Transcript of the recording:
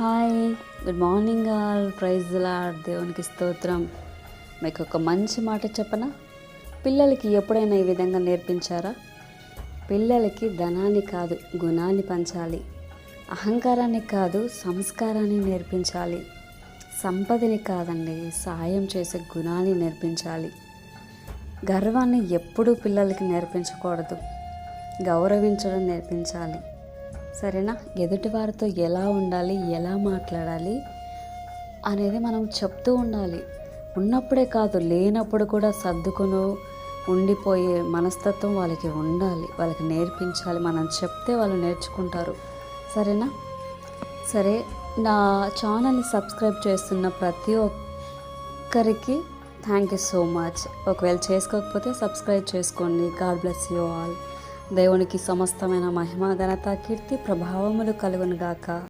Hi good morning all. Praise Lord దేవునికి స్తోత్రం. మీకు ఒక మంచి మాట చెప్పనా? పిల్లలకి ఎప్పుడైనా ఈ విధంగా నేర్పించారా? పిల్లలకి ధనాన్ని కాదు గుణాన్ని పంచాలి. అహంకారాన్ని కాదు సంస్కారాన్ని నేర్పించాలి. సంపదని కాదండి సాయం చేసే గుణాన్ని నేర్పించాలి. గర్వాన్ని ఎప్పుడూ పిల్లలకి నేర్పించకూడదు. గౌరవించడం నేర్పించాలి. సరేనా? ఎదుటి వారితో ఎలా ఉండాలి ఎలా మాట్లాడాలి అనేది మనం చెప్తూ ఉండాలి. ఉన్నప్పుడే కాదు లేనప్పుడు కూడా సర్దుకును ఉండిపోయే మనస్తత్వం వాళ్ళకి ఉండాలి. వాళ్ళకి నేర్పించాలి. మనం చెప్తే వాళ్ళు నేర్చుకుంటారు. సరేనా? సరే నా ఛానల్ని సబ్స్క్రైబ్ చేస్తున్న ప్రతి ఒక్కరికి థ్యాంక్ యూ సో మచ్. ఒకవేళ చేసుకోకపోతే సబ్స్క్రైబ్ చేసుకోండి. God bless you all. దేవునికి సమస్తమైన మహిమ ఘనత కీర్తి ప్రభావములు కలుగును గాక